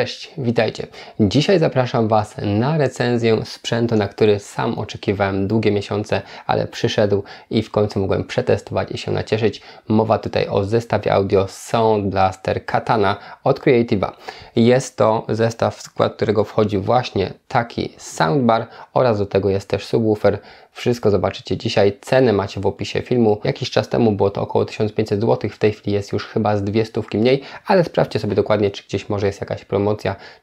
Cześć, witajcie. Dzisiaj zapraszam Was na recenzję sprzętu, na który sam oczekiwałem długie miesiące, ale przyszedł i w końcu mogłem przetestować i się nacieszyć. Mowa tutaj o zestawie audio Sound Blaster Katana od Creative'a. Jest to zestaw, w skład którego wchodzi właśnie taki soundbar oraz do tego jest też subwoofer. Wszystko zobaczycie dzisiaj. Ceny macie w opisie filmu. Jakiś czas temu było to około 1500 zł, w tej chwili jest już chyba z 200 mniej, ale sprawdźcie sobie dokładnie, czy gdzieś może jest jakaś promocja,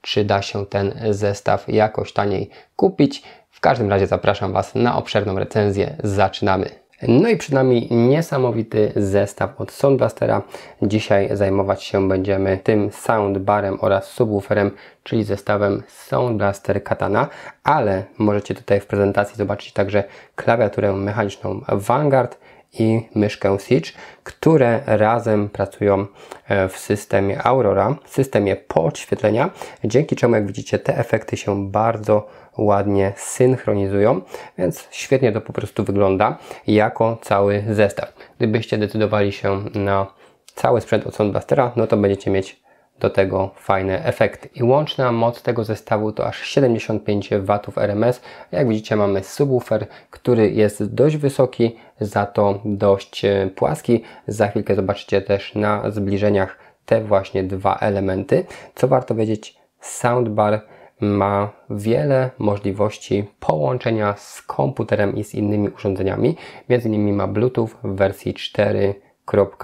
czy da się ten zestaw jakoś taniej kupić. W każdym razie zapraszam Was na obszerną recenzję. Zaczynamy! No i przed nami niesamowity zestaw od Soundblastera. Dzisiaj zajmować się będziemy tym soundbarem oraz subwooferem, czyli zestawem Soundblaster Katana, ale możecie tutaj w prezentacji zobaczyć także klawiaturę mechaniczną Vanguard i myszkę Siege, które razem pracują e, w systemie Aurora, w systemie podświetlenia, dzięki czemu jak widzicie te efekty się bardzo ładnie synchronizują, więc świetnie to po prostu wygląda jako cały zestaw. Gdybyście decydowali się na cały sprzęt od Soundblastera, no to będziecie mieć do tego fajne efekty. I łączna moc tego zestawu to aż 75 W RMS. Jak widzicie mamy subwoofer, który jest dość wysoki, za to dość e, płaski. Za chwilkę zobaczycie też na zbliżeniach te właśnie dwa elementy. Co warto wiedzieć, soundbar ma wiele możliwości połączenia z komputerem i z innymi urządzeniami. Między innymi ma Bluetooth w wersji 4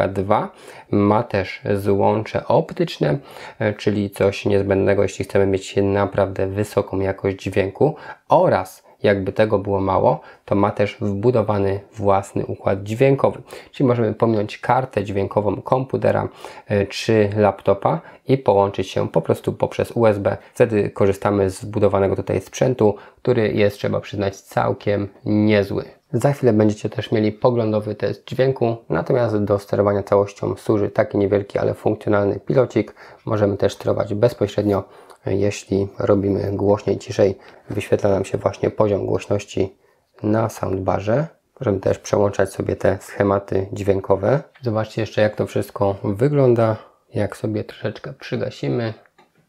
2. Ma też złącze optyczne, e, czyli coś niezbędnego, jeśli chcemy mieć naprawdę wysoką jakość dźwięku oraz jakby tego było mało, to ma też wbudowany własny układ dźwiękowy. Czyli możemy pominąć kartę dźwiękową komputera e, czy laptopa i połączyć się po prostu poprzez USB. Wtedy korzystamy z wbudowanego tutaj sprzętu, który jest, trzeba przyznać, całkiem niezły. Za chwilę będziecie też mieli poglądowy test dźwięku, natomiast do sterowania całością służy taki niewielki, ale funkcjonalny pilocik. Możemy też sterować bezpośrednio, jeśli robimy głośniej, ciszej. Wyświetla nam się właśnie poziom głośności na soundbarze. Możemy też przełączać sobie te schematy dźwiękowe. Zobaczcie jeszcze jak to wszystko wygląda. Jak sobie troszeczkę przygasimy.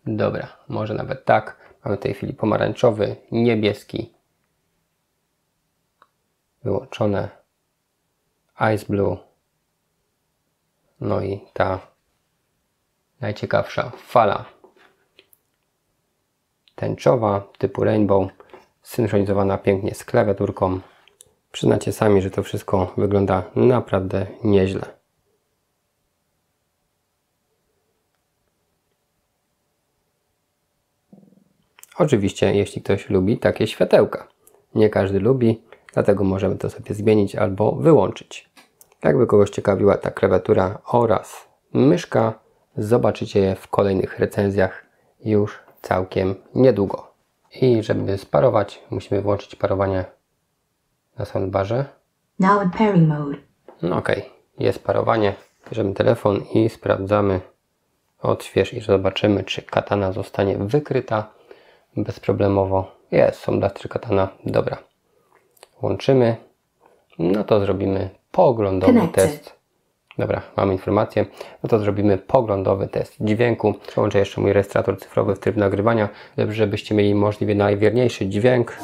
Dobra, może nawet tak. Mamy w tej chwili pomarańczowy, niebieski, wyłączone. Ice Blue. No i ta najciekawsza fala. Tęczowa typu Rainbow synchronizowana pięknie z klawiaturką. Przyznacie sami, że to wszystko wygląda naprawdę nieźle. Oczywiście, jeśli ktoś lubi takie światełka. Nie każdy lubi, Dlatego możemy to sobie zmienić albo wyłączyć. Jakby kogoś ciekawiła ta klawiatura oraz myszka, zobaczycie je w kolejnych recenzjach już całkiem niedługo. I żeby sparować, musimy włączyć parowanie na soundbarze. Now in pairing mode. No ok, jest parowanie. Bierzemy telefon i sprawdzamy. Odśwież i zobaczymy, czy katana zostanie wykryta bezproblemowo. Jest, są dastry katana. Dobra włączymy, no to zrobimy poglądowy test. Dobra, mamy informację. No to zrobimy poglądowy test dźwięku. Przełączę jeszcze mój rejestrator cyfrowy w tryb nagrywania, żebyście mieli możliwie najwierniejszy dźwięk.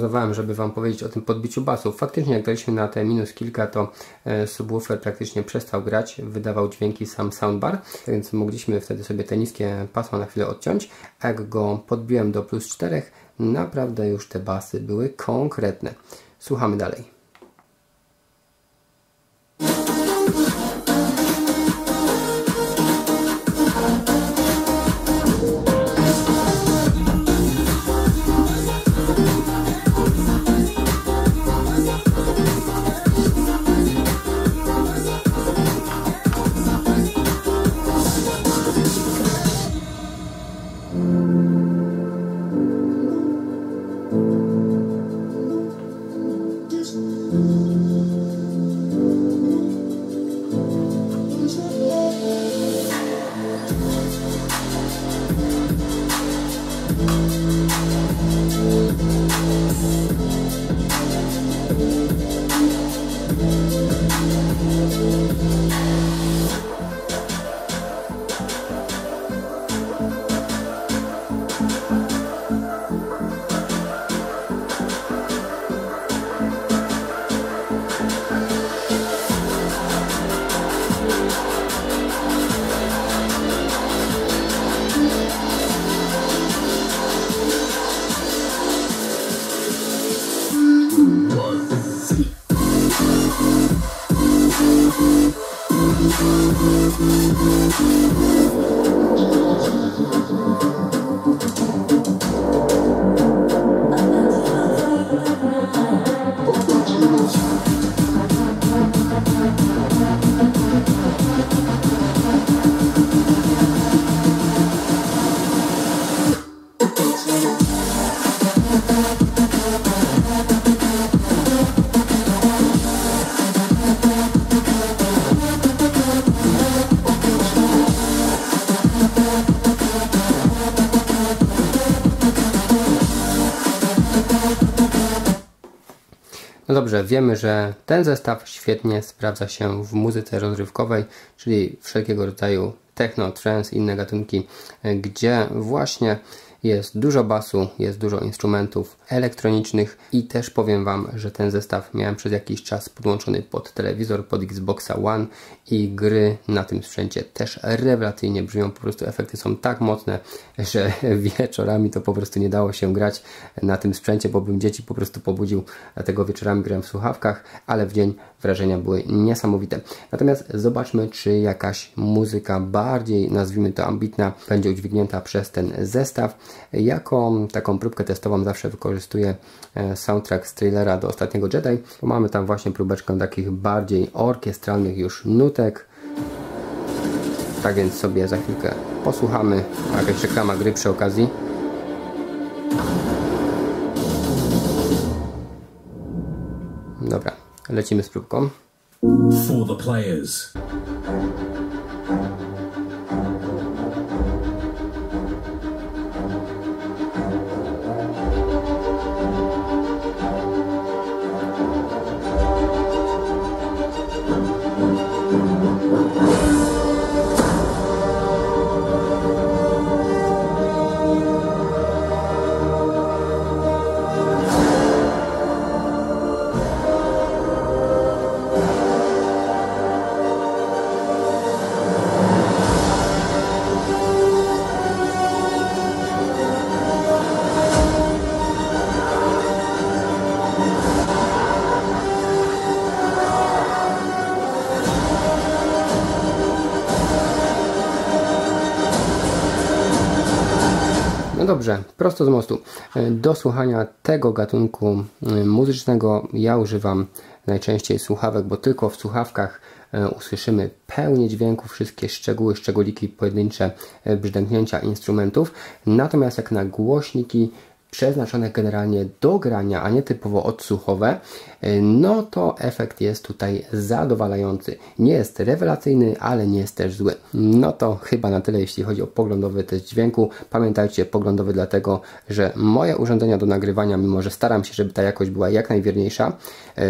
Dobra, spauzowałem, żeby Wam powiedzieć o tym podbiciu basów. Faktycznie jak daliśmy na te minus kilka, to e, subwoofer praktycznie przestał grać, wydawał dźwięki sam soundbar, więc mogliśmy wtedy sobie te niskie pasma na chwilę odciąć. A jak go podbiłem do plus 4, naprawdę już te basy były konkretne. Słuchamy dalej. No dobrze, wiemy, że ten zestaw świetnie sprawdza się w muzyce rozrywkowej, czyli wszelkiego rodzaju techno, trance, inne gatunki, e, gdzie właśnie jest dużo basu, jest dużo instrumentów elektronicznych i też powiem Wam, że ten zestaw miałem przez jakiś czas podłączony pod telewizor, pod Xboxa One i gry na tym sprzęcie też rewelacyjnie brzmią, po prostu efekty są tak mocne, że wieczorami to po prostu nie dało się grać na tym sprzęcie, bo bym dzieci po prostu pobudził, dlatego wieczorami grałem w słuchawkach, ale w dzień wrażenia były niesamowite. Natomiast zobaczmy, czy jakaś muzyka bardziej, nazwijmy to ambitna, będzie udźwignięta przez ten zestaw. Jako taką próbkę testową zawsze wykorzystuję e, soundtrack z trailera do ostatniego Jedi, mamy tam właśnie próbeczkę takich bardziej orkiestralnych już nutek. Tak więc sobie za chwilkę posłuchamy. Jakaś reklama gry przy okazji. Dobra, lecimy z próbką. For the players. Prosto z mostu. E, do słuchania tego gatunku e, muzycznego ja używam najczęściej słuchawek, bo tylko w słuchawkach e, usłyszymy pełnię dźwięku, wszystkie szczegóły, szczególiki, pojedyncze brzdęknięcia instrumentów. Natomiast jak na głośniki przeznaczone generalnie do grania, a nie typowo odsłuchowe, no to efekt jest tutaj zadowalający. Nie jest rewelacyjny, ale nie jest też zły. No to chyba na tyle, jeśli chodzi o poglądowy test dźwięku. Pamiętajcie, poglądowy dlatego, że moje urządzenia do nagrywania, mimo że staram się, żeby ta jakość była jak najwierniejsza,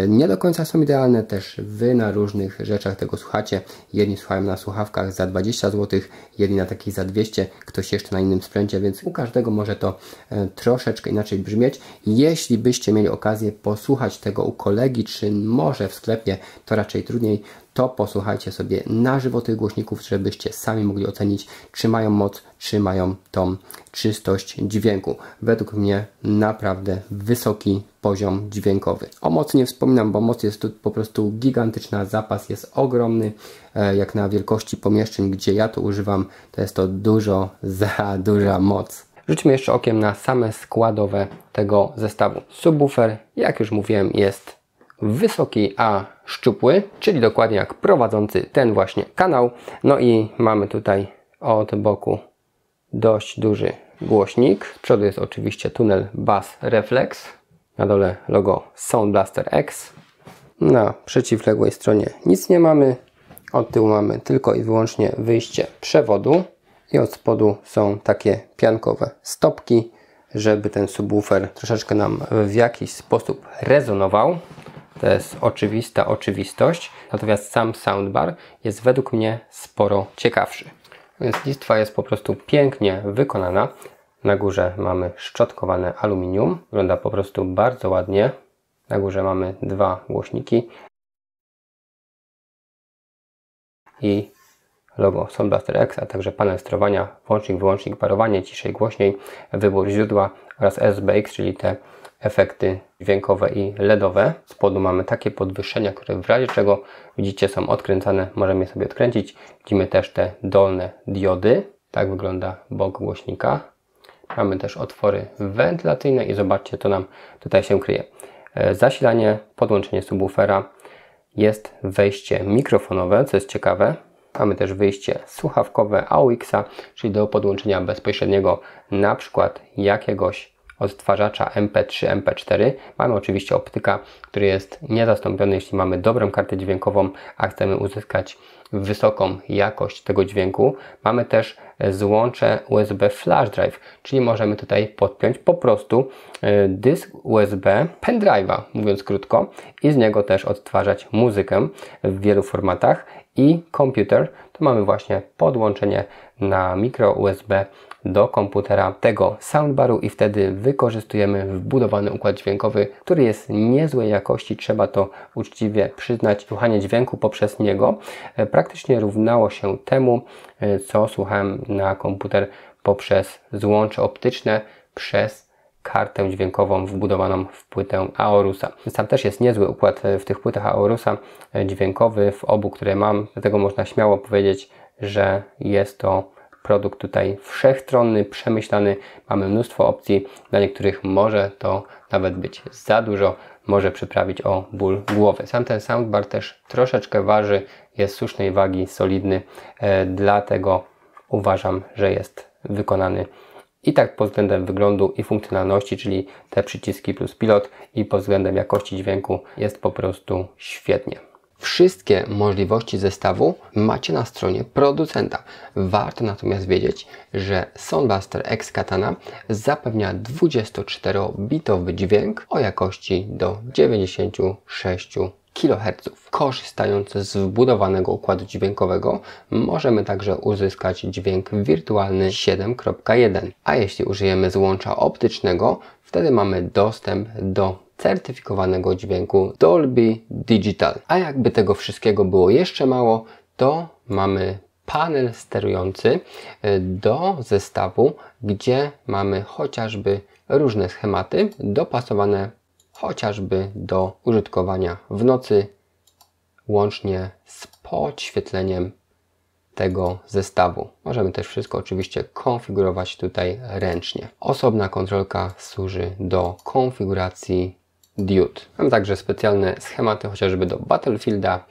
nie do końca są idealne. Też Wy na różnych rzeczach tego słuchacie. Jedni słuchają na słuchawkach za 20 zł, jedni na takich za 200, ktoś jeszcze na innym sprzęcie, więc u każdego może to e, troszeczkę inaczej brzmieć. Jeśli byście mieli okazję posłuchać tego u kolegi, czy może w sklepie, to raczej trudniej, to posłuchajcie sobie na żywo tych głośników, żebyście sami mogli ocenić, czy mają moc, czy mają tą czystość dźwięku. Według mnie naprawdę wysoki poziom dźwiękowy. O mocy nie wspominam, bo moc jest tu po prostu gigantyczna, zapas jest ogromny, e, jak na wielkości pomieszczeń, gdzie ja to używam, to jest to dużo za duża moc. Rzućmy jeszcze okiem na same składowe tego zestawu. Subwoofer, jak już mówiłem, jest wysoki, a szczupły, czyli dokładnie jak prowadzący ten właśnie kanał. No i mamy tutaj od boku dość duży głośnik. Z przodu jest oczywiście tunel Bass Reflex. Na dole logo Sound Blaster X. Na przeciwległej stronie nic nie mamy. Od tyłu mamy tylko i wyłącznie wyjście przewodu i od spodu są takie piankowe stopki, żeby ten subwoofer troszeczkę nam w jakiś sposób rezonował. To jest oczywista oczywistość, natomiast sam soundbar jest według mnie sporo ciekawszy. Więc listwa jest po prostu pięknie wykonana. Na górze mamy szczotkowane aluminium, wygląda po prostu bardzo ładnie. Na górze mamy dwa głośniki i logo Sound Blaster X, a także panel sterowania, włącznik, wyłącznik, parowanie, ciszej, głośniej, wybór źródła oraz SBX, czyli te efekty dźwiękowe i LEDowe. Z spodu mamy takie podwyższenia, które w razie czego widzicie są odkręcane, możemy je sobie odkręcić. Widzimy też te dolne diody. Tak wygląda bok głośnika. Mamy też otwory wentylacyjne i zobaczcie, co nam tutaj się kryje. E, zasilanie, podłączenie subwoofera, jest wejście mikrofonowe, co jest ciekawe. Mamy też wyjście słuchawkowe AUX-a, czyli do podłączenia bezpośredniego na przykład jakiegoś odtwarzacza MP3, MP4. Mamy oczywiście optyka, który jest niezastąpiony, jeśli mamy dobrą kartę dźwiękową, a chcemy uzyskać wysoką jakość tego dźwięku. Mamy też złącze USB flash drive, czyli możemy tutaj podpiąć po prostu e, dysk USB pendrive'a, mówiąc krótko, i z niego też odtwarzać muzykę w wielu formatach. I komputer to mamy właśnie podłączenie na mikro USB do komputera tego soundbaru i wtedy wykorzystujemy wbudowany układ dźwiękowy, który jest niezłej jakości, trzeba to uczciwie przyznać. Słuchanie dźwięku poprzez niego e, praktycznie równało się temu, e, co słuchałem na komputer poprzez złącze optyczne przez kartę dźwiękową wbudowaną w płytę Aorusa. Tam też jest niezły układ e, w tych płytach Aorusa dźwiękowy, w obu, które mam, dlatego można śmiało powiedzieć, że jest to produkt tutaj wszechstronny, przemyślany. Mamy mnóstwo opcji. Dla niektórych może to nawet być za dużo, może przyprawić o ból głowy. Sam ten soundbar też troszeczkę waży, jest słusznej wagi, solidny, e, dlatego uważam, że jest wykonany i tak pod względem wyglądu i funkcjonalności, czyli te przyciski plus pilot i pod względem jakości dźwięku jest po prostu świetnie. Wszystkie możliwości zestawu macie na stronie producenta. Warto natomiast wiedzieć, że Soundbuster X Katana zapewnia 24-bitowy dźwięk o jakości do 96 kHz. Korzystając z wbudowanego układu dźwiękowego możemy także uzyskać dźwięk wirtualny 7.1, a jeśli użyjemy złącza optycznego, wtedy mamy dostęp do certyfikowanego dźwięku Dolby Digital. A jakby tego wszystkiego było jeszcze mało, to mamy panel sterujący e, do zestawu, gdzie mamy chociażby różne schematy dopasowane chociażby do użytkowania w nocy, łącznie z podświetleniem tego zestawu. Możemy też wszystko oczywiście konfigurować tutaj ręcznie. Osobna kontrolka służy do konfiguracji Mam także specjalne schematy chociażby do Battlefielda,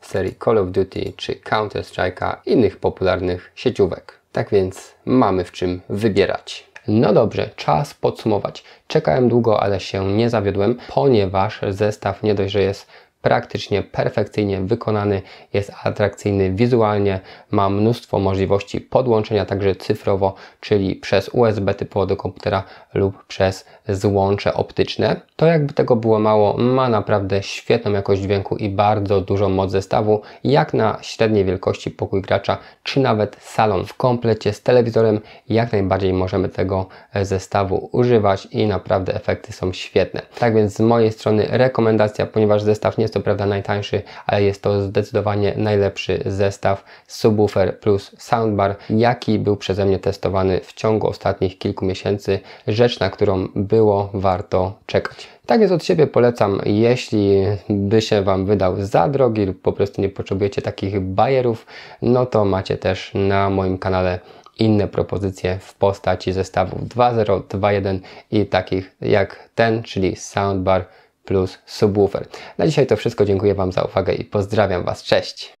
serii Call of Duty czy Counter Strike'a innych popularnych sieciówek. Tak więc mamy w czym wybierać. No dobrze, czas podsumować. Czekałem długo, ale się nie zawiodłem, ponieważ zestaw nie dość, że jest praktycznie perfekcyjnie wykonany, jest atrakcyjny wizualnie, ma mnóstwo możliwości podłączenia także cyfrowo, czyli przez USB typowo do komputera lub przez złącze optyczne. To jakby tego było mało, ma naprawdę świetną jakość dźwięku i bardzo dużą moc zestawu, jak na średniej wielkości pokój gracza, czy nawet salon w komplecie z telewizorem, jak najbardziej możemy tego zestawu używać i naprawdę efekty są świetne. Tak więc z mojej strony rekomendacja, ponieważ zestaw nie jest to prawda najtańszy, ale jest to zdecydowanie najlepszy zestaw subwoofer plus soundbar, jaki był przeze mnie testowany w ciągu ostatnich kilku miesięcy. Rzecz, na którą było warto czekać. Tak więc od siebie polecam, jeśli by się Wam wydał za drogi lub po prostu nie potrzebujecie takich bajerów, no to macie też na moim kanale inne propozycje w postaci zestawów 2.0, 2.1 i takich jak ten, czyli soundbar plus subwoofer. Na dzisiaj to wszystko. Dziękuję Wam za uwagę i pozdrawiam Was. Cześć!